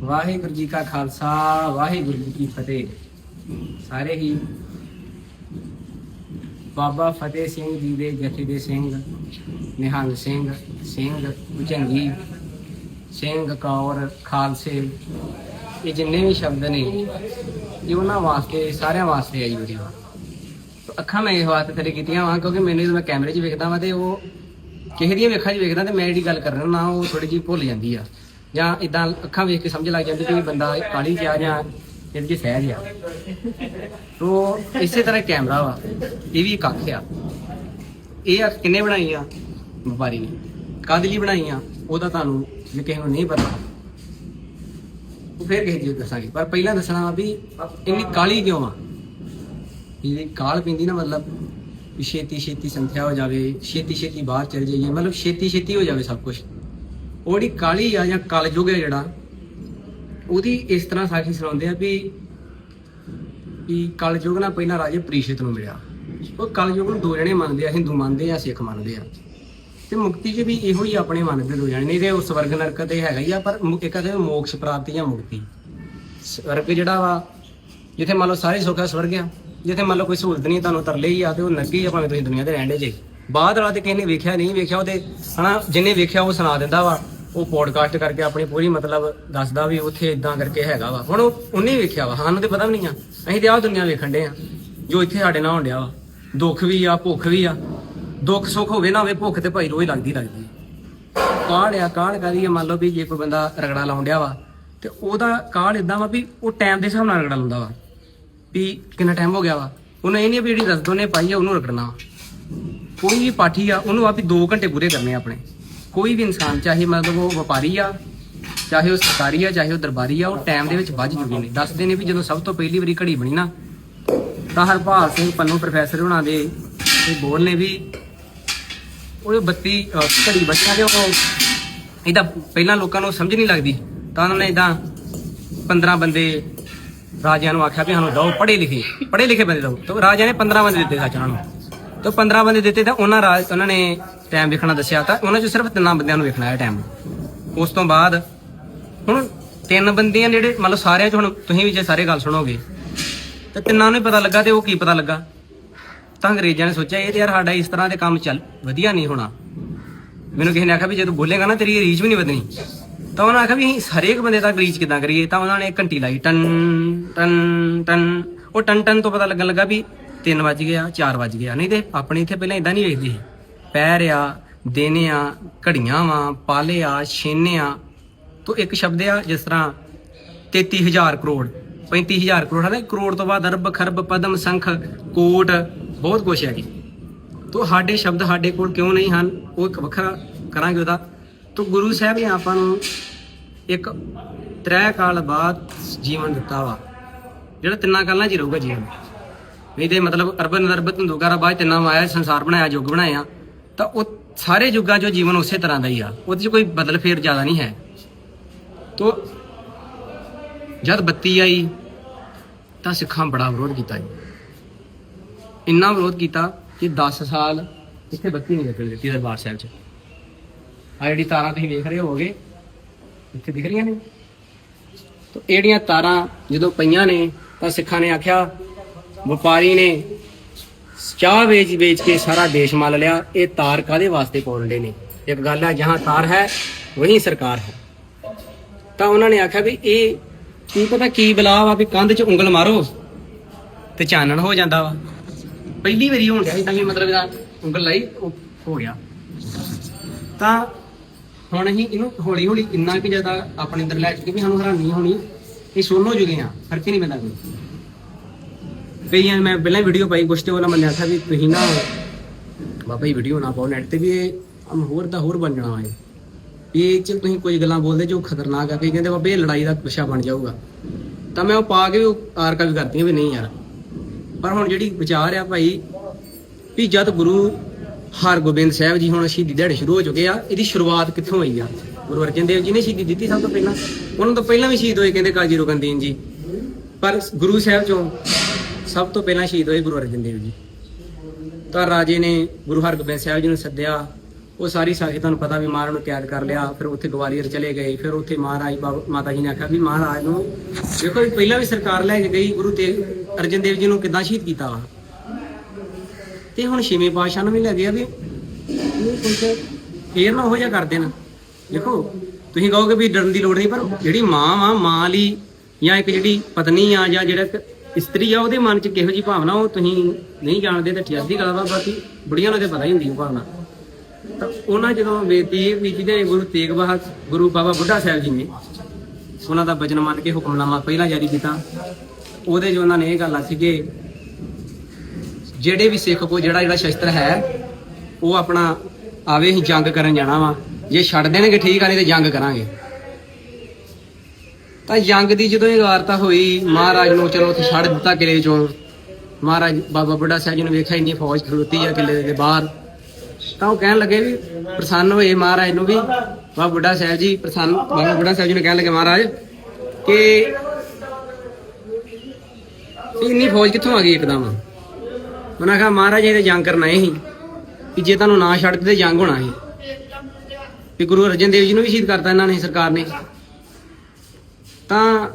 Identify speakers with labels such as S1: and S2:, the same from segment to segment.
S1: ਵਾਹਿਗੁਰੂ ਜੀ ਕਾ ਖਾਲਸਾ, ਵਾਹਿਗੁਰੂ ਜੀ ਕੀ ਫਤਿਹ। ਸਾਰੇ ਹੀ ਬਾਬਾ ਫਤਿਹ ਸਿੰਘ ਜੀ ਦੇ ਜਥੇ ਦੇ ਸਿੰਘ, ਨਿਹੰਗ ਸਿੰਘ ਸਿੰਘ ਭੁਜੰਗੀ, ਸਿੰਘ ਕੌਰ, ਖਾਲਸੇ, ਇਹ ਜਿੰਨੇ ਵੀ ਸ਼ਬਦ ਨੇ, ਇਹ ਉਹਨਾਂ ਵਾਸਤੇ, ਸਾਰਿਆਂ ਵਾਸਤੇ ਆਈ ਵੀਡੀਓ ਤੋ ਅੱਖਾਂ ਮੈਂ ਇਸ ਵਾਸਤੇ ਤੇਰੇ ਕੀਤੀਆਂ ਵਾਂ, ਕਿਉਂਕਿ ਮੈਨੂੰ ਜਦੋਂ ਮੈਂ ਕੈਮਰੇ 'ਚ ਵੇਖਦਾ ਵਾਂ ਤੇ ਉਹ ਕਿਸੇ ਦੀਆਂ ਵੇਖਾਂ 'ਚ ਵੇਖਦਾ ਤੇ ਮੈਂ ਜਿਹੜੀ ਗੱਲ ਕਰਨਾ ਨਾ, ਉਹ ਥੋੜੀ ਜਿਹੀ ਭੁੱਲ ਜਾਂਦੀ ਆ। ਜਾਂ ਇਦਾਂ ਅੱਖਾਂ ਵੇਖ ਕੇ ਸਮਝ ਲੱਗ ਜਾਂਦੀ ਕਿ ਇਹ ਬੰਦਾ ਕਾਲੀ ਜਿਹਾ ਜਾਂ ਇਹਦੇ 'ਚ ਸਹਿਜ ਆ। ਤੋ ਇਸੇ ਤਰ੍ਹਾਂ ਕੈਮਰਾ ਵਾ, ਇਹ ਵੀ ਇੱਕ ਅੱਖ ਆ। ਇਹ ਅੱਖ ਕਿੰਨੇ ਬਣਾਈ ਆ? ਵਪਾਰੀ ਨੇ। ਕਾਹਦੇ ਲਈ ਬਣਾਈ ਆ? ਉਹਦਾ ਤੁਹਾਨੂੰ ਜੇ ਕਿਸੇ ਨੂੰ ਨਹੀਂ ਪਤਾ, ਉਹ ਫਿਰ ਕਿਸੇ ਜੀ ਦੱਸਾਂਗੇ। ਪਰ ਪਹਿਲਾਂ ਦੱਸਣਾ ਵਾ ਵੀ ਇੰਨੀ ਕਾਲੀ ਕਿਉਂ ਆ? ਇਹ ਕਾਲ ਪਿੰਦੀ ਨਾ ਮਤਲਬ ਵੀ ਛੇਤੀ ਛੇਤੀ ਸੰਥਿਆ ਹੋ ਜਾਵੇ ਛੇਤੀ ਛੇਤੀ ਬਾਹਰ ਚਲ ਜਾਈਏ। ਮਤਲਬ ਛੇਤੀ ਛੇਤੀ ਹੋ ਜਾਵੇ ਸਭ ਕੁਝ ਉਹਦੀ ਕਾਲੀ ਆ ਜਾਂ ਕਲਯੁਗ ਆ ਜਿਹੜਾ, ਉਹਦੀ ਇਸ ਤਰ੍ਹਾਂ ਸਾਖੀ ਸੁਣਾਉਂਦੇ ਆ ਵੀ ਵੀ ਕਲਯੁਗ ਨਾਲ ਪਹਿਲਾਂ ਰਾਜੇ ਪ੍ਰੀਸ਼ਿਤ ਨੂੰ ਮਿਲਿਆ। ਉਹ ਕਲਯੁਗ ਨੂੰ ਦੋ ਜਣੇ ਮੰਨਦੇ ਆ, ਹਿੰਦੂ ਮੰਨਦੇ ਆ, ਸਿੱਖ ਮੰਨਦੇ ਆ। ਤੇ ਮੁਕਤੀ 'ਚ ਵੀ ਇਹੋ ਹੀ ਆਪਣੇ ਮੰਨਦੇ ਦੋ ਜਣੇ ਨਹੀਂ ਤੇ ਉਹ ਸਵਰਗ ਨਰਕ ਤੇ ਹੈਗਾ ਹੀ ਆ, ਪਰ ਮੁ- ਇੱਕ ਕਹਿੰਦੇ ਮੋਕਸ਼ ਪ੍ਰਾਪਤੀ ਜਾਂ ਮੁਕਤੀ। ਸਵਰਗ ਜਿਹੜਾ ਵਾ, ਜਿੱਥੇ ਮੰਨ ਲਓ ਸਾਰੇ ਸੁੱਖ ਆ, ਸਵਰਗ ਆ। ਜਿੱਥੇ ਮੰਨ ਲਓ ਕੋਈ ਸਹੂਲਤ ਨਹੀਂ, ਤੁਹਾਨੂੰ ਤਰਲੇ ਹੀ ਆ ਤੇ ਉਹ ਨਰਕੀ ਆ, ਭਾਵੇਂ ਤੁਸੀਂ ਦੁਨੀਆ ਤੇ ਰਹਿੰਦੇ ਜੇ। ਬਾਅਦ ਵਾਲਾ ਤੇ ਕਿਸੇ ਨੇ ਵੇਖਿਆ, ਨਹੀਂ ਵੇਖਿਆ, ਉਹਦੇ ਹਨਾ ਜਿਹਨੇ ਵੇਖਿਆ, ਉਹ ਸੁਣਾ ਦਿੰਦਾ ਵਾ। ਉਹ ਪੋਡਕਾਸਟ ਕਰਕੇ ਆਪਣੀ ਪੂਰੀ ਮਤਲਬ ਦੱਸਦਾ ਵੀ ਉੱਥੇ ਇਦਾਂ ਕਰਕੇ ਹੈਗਾ ਵਾ। ਹੁਣ ਉਹ ਉਹਨੇ ਵੇਖਿਆ ਵਾ, ਸਾਨੂੰ ਤੇ ਪਤਾ ਵੀ ਨਹੀਂ ਆ। ਅਸੀਂ ਤੇ ਆਹ ਦੁਨੀਆ ਵੇਖਣ ਦੇ ਆ, ਜੋ ਇੱਥੇ ਸਾਡੇ ਨਾਲ ਹੁੰਦਿਆ ਵਾ। ਦੁੱਖ ਵੀ ਆ, ਭੁੱਖ ਵੀ ਆ। ਦੁੱਖ ਸੁੱਖ ਹੋਵੇ ਨਾ ਹੋਵੇ, ਭੁੱਖ ਤੇ ਭਾਈ ਰੋਜ਼ ਲੱਗਦੀ ਲੱਗਦੀ ਕਾਲ ਆ ਕਾਲ ਕਰੀ ਮੰਨ ਲਓ ਵੀ ਜੇ ਕੋਈ ਬੰਦਾ ਰਗੜਾ ਲਾਉਣ ਡਿਆ ਵਾ, ਤੇ ਉਹਦਾ ਕਾਲ ਇਦਾਂ ਵਾ ਵੀ ਉਹ ਟਾਈਮ ਦੇ ਹਿਸਾਬ ਨਾਲ ਰਗੜਾ ਲਾਉਂਦਾ ਵਾ। ਵੀ ਕਿੰਨਾ ਟਾਈਮ ਹੋ ਗਿਆ ਵਾ? ਉਹਨੇ ਇਹ ਨਹੀਂ ਵੀ ਜਿਹੜੀ ਰਸਦੋਂ ਨੇ ਪਾਈ ਆ, ਉਹਨੂੰ ਰਗੜਨਾ ਵਾ। ਕੋਈ ਵੀ ਪਾਠੀ ਆ, ਉਹਨੂੰ ਆ ਵੀ 2 ਘੰਟੇ ਪੂਰੇ ਕਰਨੇ ਆ ਆਪਣੇ। ਕੋਈ ਵੀ ਇਨਸਾਨ, ਚਾਹੇ ਮਤਲਬ ਉਹ ਵਪਾਰੀ ਆ, ਚਾਹੇ ਉਹ ਸਰਕਾਰੀ ਆ, ਚਾਹੇ ਉਹ ਦਰਬਾਰੀ ਆ, ਉਹ ਟਾਈਮ ਦੇ ਵਿੱਚ ਵੱਜ ਚੁੱਕੇ ਨੇ। ਦੱਸਦੇ ਨੇ ਵੀ ਜਦੋਂ ਸਭ ਤੋਂ ਪਹਿਲੀ ਵਾਰੀ ਘੜੀ ਬਣੀ ਨਾ, ਤਾਂ ਹਰਪਾਲ ਸਿੰਘ ਪੰਨੂ ਪ੍ਰੋਫੈਸਰ ਹੋਣਾ ਦੇ ਇਹ ਬੋਲ ਨੇ ਵੀ ਉਹ ਬੱਤੀ ਘੜੀ ਬੱਚਿਆਂ ਦੇ ਉਹ ਇਹਦਾ ਪਹਿਲਾਂ ਲੋਕਾਂ ਨੂੰ ਸਮਝ ਨਹੀਂ ਲੱਗਦੀ। ਤਾਂ ਉਹਨਾਂ ਨੇ ਇਦਾਂ 15 ਬੰਦੇ ਰਾਜਿਆਂ ਨੂੰ ਆਖਿਆ ਵੀ ਸਾਨੂੰ ਦੋ ਪੜ੍ਹੇ ਲਿਖੇ ਪੜ੍ਹੇ ਲਿਖੇ ਬੰਦੇ ਦੋ ਤਾਂ ਰਾਜਿਆਂ ਨੇ 15 ਬੰਦੇ ਦਿੱਤੇ ਸੱਚ ਉਹਨਾਂ ਨੂੰ। ਤਾਂ 15 ਬੰਦੇ ਦਿੱਤੇ ਤਾਂ ਉਹਨਾਂ ਰਾਜ ਉਹਨਾਂ ਨੇ ਟਾਈਮ ਵੇਖਣਾ ਦੱਸਿਆ ਤਾਂ ਉਹਨਾਂ ਚੋਂ ਸਿਰਫ ਤਿੰਨਾਂ ਬੰਦਿਆਂ ਨੂੰ ਵੇਖਣਾ ਹੈ ਟਾਈਮ ਉਸ ਤੋਂ ਬਾਅਦ ਹੁਣ ਤਿੰਨ ਬੰਦਿਆਂ ਜਿਹੜੇ ਮਤਲਬ ਸਾਰਿਆਂ ਚ ਹੁਣ ਤੁਸੀਂ ਵੀ ਜੇ ਸਾਰੇ ਗੱਲ ਸੁਣੋਗੇ, ਤੇ ਤਿੰਨਾਂ ਨੂੰ ਪਤਾ ਲੱਗਾ ਤੇ ਉਹ ਕੀ ਪਤਾ ਲੱਗਾ? ਤਾਂ ਅੰਗਰੇਜ਼ਾਂ ਨੇ ਸੋਚਿਆ, ਇਹ ਤੇ ਯਾਰ ਸਾਡਾ ਇਸ ਤਰ੍ਹਾਂ ਦੇ ਕੰਮ ਚੱਲ, ਵਧੀਆ ਨਹੀਂ ਹੋਣਾ। ਮੈਨੂੰ ਕਿਸੇ ਨੇ ਆਖਿਆ ਵੀ ਜੇ ਤੂੰ ਬੋਲੇਗਾ ਨਾ, ਤੇਰੀ ਰੀਚ ਵੀ ਨਹੀਂ ਵਧਣੀ। ਤਾਂ ਉਹਨਾਂ ਆਖਿਆ ਵੀ ਹਰੇਕ ਬੰਦੇ ਦਾ ਰੀਚ ਕਿਦਾਂ ਕਰੀਏ? ਤਾਂ ਉਹਨਾਂ ਨੇ ਘੰਟੀ ਲਾਈ, ਟਨ ਟਨ ਟਨ। ਉਹ ਟਨ ਟਨ ਤੋਂ ਪਤਾ ਲੱਗਣ ਲੱਗਾ ਵੀ 3 ਵੱਜ ਗਿਆ 4 ਵੱਜ ਗਿਆ ਨਹੀਂ ਤੇ ਆਪਣੇ ਇੱਥੇ ਪਹਿਲਾਂ ਇਦਾਂ ਨਹੀਂ ਵੇਖਦੇ ਸੀ। ਪੈਰ ਆ, ਦਿਨ ਆ, ਘੜੀਆਂ ਵਾ, ਪਾਲੇ ਆ, ਛੇਨੇ ਆ। ਤੋਂ ਇੱਕ ਸ਼ਬਦ ਆ, ਜਿਸ ਤਰ੍ਹਾਂ 33000 ਕਰੋੜ 35000 ਕਰੋੜ ਹੈ ਨਾ ਕਰੋੜ ਤੋਂ ਬਾਅਦ ਅਰਬ, ਖਰਬ, ਪਦਮ, ਸੰਖ, ਕੋਟ, ਬਹੁਤ ਕੁਛ ਹੈ ਜੀ ਤੋ ਸਾਡੇ ਸ਼ਬਦ ਸਾਡੇ ਕੋਲ ਕਿਉਂ ਨਹੀਂ ਹਨ? ਉਹ ਇੱਕ ਵੱਖਰਾ ਕਰਾਂਗੇ ਉਹਦਾ। ਤੋ ਗੁਰੂ ਸਾਹਿਬ ਨੇ ਆਪਾਂ ਨੂੰ ਇੱਕ ਤ੍ਰੈ ਕਾਲ ਬਾਅਦ ਜੀਵਨ ਦਿੱਤਾ ਵਾ। ਜਿਹੜਾ ਤਿੰਨਾਂ ਕਾਲਾਂ 'ਚ ਹੀ ਰਹੂਗਾ ਜੀਵਨ। ਨਹੀਂ ਤੇ ਮਤਲਬ ਅਰਬਨ ਅਰਬਤ ਦੋਗਾਰਾ ਬਾਅਦ ਤਿੰਨਾਂ ਮਾਇਆ ਸੰਸਾਰ ਬਣਾਇਆ, ਯੁੱਗ ਬਣਾਇਆ, ਤਾਂ ਉਹ ਸਾਰੇ ਯੁੱਗਾਂ 'ਚੋਂ ਜੀਵਨ ਉਸੇ ਤਰ੍ਹਾਂ ਦਾ ਹੀ ਆ। ਉਹਦੇ 'ਚ ਕੋਈ ਬਦਲ ਫੇਰ ਜ਼ਿਆਦਾ ਨਹੀਂ ਹੈ। ਤੋ ਜਦ ਬੱਤੀ ਆਈ, ਤਾਂ ਸਿੱਖਾਂ ਬੜਾ ਵਿਰੋਧ ਕੀਤਾ ਜੀ। ਇੰਨਾ ਵਿਰੋਧ ਕੀਤਾ ਕਿ 10 ਸਾਲ ਇੱਥੇ ਬੱਤੀ ਨਹੀਂ ਲੱਗਣ ਦਿੱਤੀ ਦਰਬਾਰ ਸਾਹਿਬ 'ਚ। ਆ ਜਿਹੜੀ ਤਾਰਾਂ ਤੁਸੀਂ ਵੇਖ ਰਹੇ ਹੋਗੇ ਇੱਥੇ ਦਿਖ ਰਹੀਆਂ ਨੇ। ਤਾਂ ਇਹ ਤਾਰਾਂ ਜਦੋਂ ਪਈਆਂ ਨੇ, ਤਾਂ ਸਿੱਖਾਂ ਨੇ ਆਖਿਆ ਵਪਾਰੀ ਨੇ ਚਾਹ ਵੇਚ ਵੇਚ ਕੇ ਸਾਰਾ ਦੇਸ਼ ਮੰਨ ਲਿਆ। ਇਹ ਤਾਰ ਕਾਦੇ ਵਾਸਤੇ ਪਾਉਂਦੇ ਨੇ? ਇੱਕ ਗੱਲ ਹੈ, ਜਹਾਂ ਤਾਰ ਹੈ, ਵਹੀਂ ਸਰਕਾਰ ਹੈ। ਤਾਂ ਉਹਨਾਂ ਨੇ ਆਖਿਆ ਵੀ ਇਹ ਕੀ ਪਤਾ ਕੀ ਬਲਾ ਵਾ ਵੀ ਕੰਧ 'ਚ ਉਂਗਲ ਮਾਰੋ ਤੇ ਚਾਨਣ ਹੋ ਜਾਂਦਾ ਵਾ। ਪਹਿਲੀ ਵਾਰੀ ਹੋਣ ਡਿਆ ਇਦਾਂ ਵੀ ਮਤਲਬ ਇਹਦਾ ਉਂਗਲ ਲਾਈ, ਉਹ ਹੋ ਗਿਆ। ਤਾਂ ਹੁਣ ਅਸੀਂ ਇਹਨੂੰ ਹੌਲੀ ਹੌਲੀ ਇੰਨਾ ਕਿ ਜ਼ਿਆਦਾ ਆਪਣੇ ਅੰਦਰ ਲੈ ਚੁੱਕੇ ਵੀ ਸਾਨੂੰ ਹੈਰਾਨੀ ਹੋਣੀ, ਇਹ ਸੁਣੋ ਜੁਗੇ ਆ, ਫ਼ਰਕ ਹੀ ਨਹੀਂ ਪੈਂਦਾ ਕੋਈ। ਕਈਆਂ ਨੇ ਮੈਂ ਪਹਿਲਾਂ ਵੀਡੀਓ ਪਾਈ, ਕੁਛ ਤੇ ਉਹਨਾਂ ਮੰਨਿਆ ਸੀ ਵੀ ਤੁਸੀਂ ਨਾ ਬਾਬਾ ਜੀ ਵੀਡੀਓ ਨਾ ਪਾਓ ਨੈਟ ਤੇ ਵੀ ਇਹ ਅਮ ਹੋਰ ਦਾ ਹੋਰ ਬਣ ਜਾਣਾ ਵਾ ਵੀ ਇਹ ਚ ਤੁਸੀਂ ਕੋਈ ਗੱਲਾਂ ਬੋਲਦੇ ਜੋ ਖਤਰਨਾਕ ਆ, ਕਈ ਕਹਿੰਦੇ ਬਾਬੇ ਇਹ ਲੜਾਈ ਦਾ ਵਿਸ਼ਾ ਬਣ ਜਾਊਗਾ। ਤਾਂ ਮੈਂ ਉਹ ਪਾ ਕੇ ਵੀ ਉਹ ਆਰਕਾਈਵ ਕਰਤੀਆਂ ਵੀ ਨਹੀਂ ਯਾਰ। ਪਰ ਹੁਣ ਜਿਹੜੀ ਵਿਚਾਰ ਆ ਭਾਈ, ਵੀ ਜਦ ਗੁਰੂ ਹਰਗੋਬਿੰਦ ਸਾਹਿਬ ਜੀ ਹੁਣ ਸ਼ਹੀਦੀ ਦਿਹਾੜੇ ਸ਼ੁਰੂ ਹੋ ਚੁੱਕੇ ਆ, ਇਹਦੀ ਸ਼ੁਰੂਆਤ ਕਿੱਥੋਂ ਹੋਈ ਆ? ਗੁਰੂ ਅਰਜਨ ਦੇਵ ਜੀ ਨੇ ਸ਼ਹੀਦੀ ਦਿੱਤੀ ਸਭ ਤੋਂ ਪਹਿਲਾਂ। ਉਹਨਾਂ ਤੋਂ ਪਹਿਲਾਂ ਵੀ ਸ਼ਹੀਦ ਹੋਏ ਕਹਿੰਦੇ ਕਾਜੀ ਰੋਗਨਦੀਨ ਜੀ। ਪਰ ਗੁਰੂ ਸਾਹਿਬ ਚੋਂ ਸਭ ਤੋਂ ਪਹਿਲਾਂ ਸ਼ਹੀਦ ਹੋਏ ਗੁਰੂ ਅਰਜਨ ਦੇਵ ਜੀ। ਤਾਂ ਰਾਜੇ ਨੇ ਗੁਰੂ ਹਰਗੋਬਿੰਦ ਸਾਹਿਬ ਜੀ ਨੂੰ ਸੱਦਿਆ। ਉਹ ਸਾਰੀ ਸਾਖੀ ਤੁਹਾਨੂੰ ਪਤਾ ਵੀ ਮਹਾਰਾਜ ਨੂੰ ਕੈਦ ਕਰ ਲਿਆ। ਫਿਰ ਉੱਥੇ ਗਵਾਲੀਅਰ ਚਲੇ ਗਏ। ਫਿਰ ਉੱਥੇ ਮਹਾਰਾਜ ਮਾਤਾ ਜੀ ਨੇ ਆਖਿਆ ਵੀ ਮਹਾਰਾਜ ਨੂੰ ਦੇਖੋ ਪਹਿਲਾਂ ਵੀ ਸਰਕਾਰ ਲੈ ਕੇ ਗਈ। ਗੁਰੂ ਤੇਗ ਅਰਜਨ ਦੇਵ ਜੀ ਨੂੰ ਕਿੱਦਾਂ ਸ਼ਹੀਦ ਕੀਤਾ ਵਾ। ਤੇ ਹੁਣ ਛੇਵੇਂ ਪਾਤਸ਼ਾਹ ਨੂੰ ਵੀ ਲੈ ਗਿਆ ਵੀ ਇਹ ਕੁਝ ਫੇਰ ਨਾ ਹੋ ਜਾ ਕਰ ਦੇਣ। ਦੇਖੋ, ਤੁਸੀਂ ਕਹੋਗੇ ਵੀ ਡਰਨ ਦੀ ਲੋੜ ਨਹੀਂ, ਪਰ ਜਿਹੜੀ ਮਾਂ ਵਾ, ਮਾਂ ਲਈ ਜਾਂ ਇੱਕ ਜਿਹੜੀ ਪਤਨੀ ਆ ਜਾਂ ਜਿਹੜਾ ਇਸਤਰੀ ਆ, ਉਹਦੇ ਮਨ 'ਚ ਕਿਹੋ ਜੀ ਭਾਵਨਾ ਉਹ ਤੁਸੀਂ ਨਹੀਂ ਜਾਣਦੇ ਤੇ ਠਿਆਦੀ ਗੱਲ ਵਾ, ਬਾਕੀ ਬੁੜੀਆਂ ਨੂੰ ਤੇ ਪਤਾ ਹੀ ਹੁੰਦੀ ਉਹ ਭਾਵਨਾ। ਤਾਂ ਉਹਨਾਂ ਜਦੋਂ ਬੇਤੀ ਵੀ ਜਿਹਦੇ ਗੁਰੂ ਤੇਗ ਬਹਾਦਰ ਗੁਰੂ ਬਾਬਾ ਬੁੱਢਾ ਸਾਹਿਬ ਜੀ ਨੇ, ਉਹਨਾਂ ਦਾ ਬਚਨ ਮੰਨ ਕੇ ਹੁਕਮਨਾਮਾ ਪਹਿਲਾਂ ਜਾਰੀ ਕੀਤਾ, ਉਹਦੇ 'ਚ ਉਹਨਾਂ ਨੇ ਇਹ ਗੱਲ ਆਖੀ ਕਿ ਜਿਹੜੇ ਵੀ ਸਿੱਖ ਕੋ, ਜਿਹੜਾ ਜਿਹੜਾ ਸ਼ਸਤਰ ਹੈ, ਉਹ ਆਪਣਾ ਆਵੇ ਹੀ ਜੰਗ ਕਰਨ ਜਾਣਾ ਵਾ। ਜੇ ਛੱਡ ਦੇਣਗੇ, ਠੀਕ ਆ, ਨਹੀਂ ਤੇ ਜੰਗ ਕਰਾਂਗੇ। ਤਾਂ ਜੰਗ ਦੀ ਜਦੋਂ ਇਹ ਵਾਰਤਾ ਹੋਈ, ਮਹਾਰਾਜ ਨੂੰ ਚਲੋ ਉੱਥੇ ਛੱਡ ਦਿੱਤਾ ਕਿਲੇ ਚੋਂ। ਮਹਾਰਾਜ ਬਾਬਾ ਬੁੱਢਾ ਸਾਹਿਬ ਜੀ ਨੇ ਵੇਖਿਆ ਇੰਨੀ ਫੌਜ ਖਲੋਤੀ ਆ ਕਿਲੇ ਦੇ ਬਾਹਰ। ਤਾਂ ਉਹ ਕਹਿਣ ਲੱਗੇ ਵੀ ਪ੍ਰਸੰਨ ਹੋਏ ਮਹਾਰਾਜ ਨੂੰ ਵੀ, ਬਾਬਾ ਬੁੱਢਾ ਸਾਹਿਬ ਜੀ, ਪ੍ਰਸੰਨ, ਬਾਬਾ ਬੁੱਢਾ ਸਾਹਿਬ ਜੀ ਨੇ ਕਹਿਣ ਲੱਗੇ ਮਹਾਰਾਜ ਕਿ ਇੰਨੀ ਫੌਜ ਕਿੱਥੋਂ ਆ ਗਈ ਇੱਕਦਮ? ਉਹਨਾਂ ਕਿਹਾ, ਮਹਾਰਾਜ, ਇਹ ਤੇ ਜੰਗ ਕਰਨਾ ਇਹ ਕਿ ਜੇ ਤੁਹਾਨੂੰ ਨਾ ਛੱਡਦੇ ਤੇ ਜੰਗ ਹੋਣਾ ਸੀ। ਵੀ ਗੁਰੂ ਅਰਜਨ ਦੇਵ ਜੀ ਨੂੰ ਵੀ ਸ਼ਹੀਦ ਕਰਤਾ ਇਹਨਾਂ ਨੇ, ਸਰਕਾਰ ਨੇ। ਤਾਂ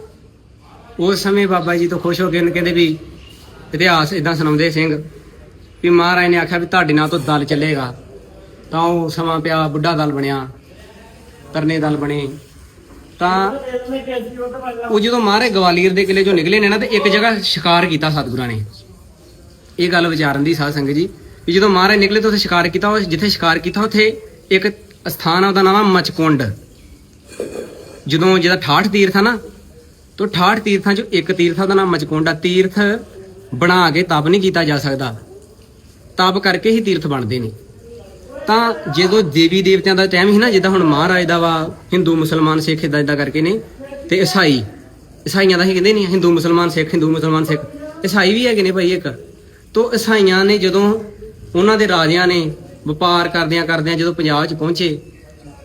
S1: ਉਸ ਸਮੇਂ ਬਾਬਾ ਜੀ ਤੋਂ ਖੁਸ਼ ਹੋ ਕੇ ਕਹਿੰਦੇ ਵੀ ਇਤਿਹਾਸ ਇਦਾਂ ਸੁਣਾਉਂਦੇ ਸਿੰਘ ਵੀ ਮਹਾਰਾਜ ਨੇ ਆਖਿਆ ਵੀ ਤੁਹਾਡੇ ਨਾਲ ਤੋਂ ਦਲ ਚੱਲੇਗਾ। ਤਾਂ ਉਹ ਸਮਾਂ ਪਿਆ, ਬੁੱਢਾ ਦਲ ਬਣਿਆ, ਤਰਨੇ ਦਲ ਬਣੇ। ਤਾਂ ਉਹ ਜਦੋਂ ਮਹਾਰਾਜ ਗਵਾਲੀਅਰ ਦੇ ਕਿਲੇ ਚੋਂ ਨਿਕਲੇ ਨੇ ਨਾ, ਤੇ ਇੱਕ ਜਗ੍ਹਾ ਸ਼ਿਕਾਰ ਕੀਤਾ ਸਤਿਗੁਰਾਂ ਨੇ। ਇਹ ਗੱਲ ਵਿਚਾਰਨ ਦੀ ਸਾਧ ਸੰਗਤ ਜੀ, ਵੀ ਜਦੋਂ ਮਹਾਰਾਜ ਨਿਕਲੇ ਤਾਂ ਉੱਥੇ ਸ਼ਿਕਾਰ ਕੀਤਾ, ਉਹ ਜਿੱਥੇ ਸ਼ਿਕਾਰ ਕੀਤਾ, ਉੱਥੇ ਇੱਕ ਸਥਾਨ ਆ, ਉਹਦਾ ਨਾਮ ਆ ਮਚਕੁੰਡ। ਜਦੋਂ ਜਿਹਦਾ 68 ਤੀਰਥ ਆ ਨਾ, ਤੋਂ 68 ਤੀਰਥਾਂ ਚੋਂ ਇੱਕ ਤੀਰਥ ਦਾ ਨਾਮ ਮਚਕੁੰਡਾ ਤੀਰਥ ਬਣਾ ਕੇ ਤਪ ਨਹੀਂ ਕੀਤਾ ਜਾ ਸਕਦਾ। ਤਪ ਕਰਕੇ ਹੀ ਤੀਰਥ ਬਣਦੇ ਨੇ। ਤਾਂ ਜਦੋਂ ਦੇਵੀ ਦੇਵਤਿਆਂ ਦਾ ਟਾਈਮ ਸੀ ਨਾ, ਜਿੱਦਾਂ ਹੁਣ ਮਹਾਰਾਜ ਦਾ ਵਾ, ਹਿੰਦੂ ਮੁਸਲਮਾਨ ਸਿੱਖ ਇਦਾਂ ਇਦਾਂ ਕਰਕੇ ਨੇ, ਤੇ ਈਸਾਈ, ਈਸਾਈਆਂ ਦਾ ਹੀ ਕਹਿੰਦੇ ਨੇ, ਹਿੰਦੂ ਮੁਸਲਮਾਨ ਸਿੱਖ, ਹਿੰਦੂ ਮੁਸਲਮਾਨ ਸਿੱਖ, ਈਸਾਈ ਵੀ ਹੈਗੇ ਨੇ ਭਾਈ ਇੱਕ। ਤੋਂ ਈਸਾਈਆਂ ਨੇ ਜਦੋਂ ਉਹਨਾਂ ਦੇ ਰਾਜਿਆਂ ਨੇ ਵਪਾਰ ਕਰਦਿਆਂ ਕਰਦਿਆਂ ਜਦੋਂ ਪੰਜਾਬ 'ਚ ਪਹੁੰਚੇ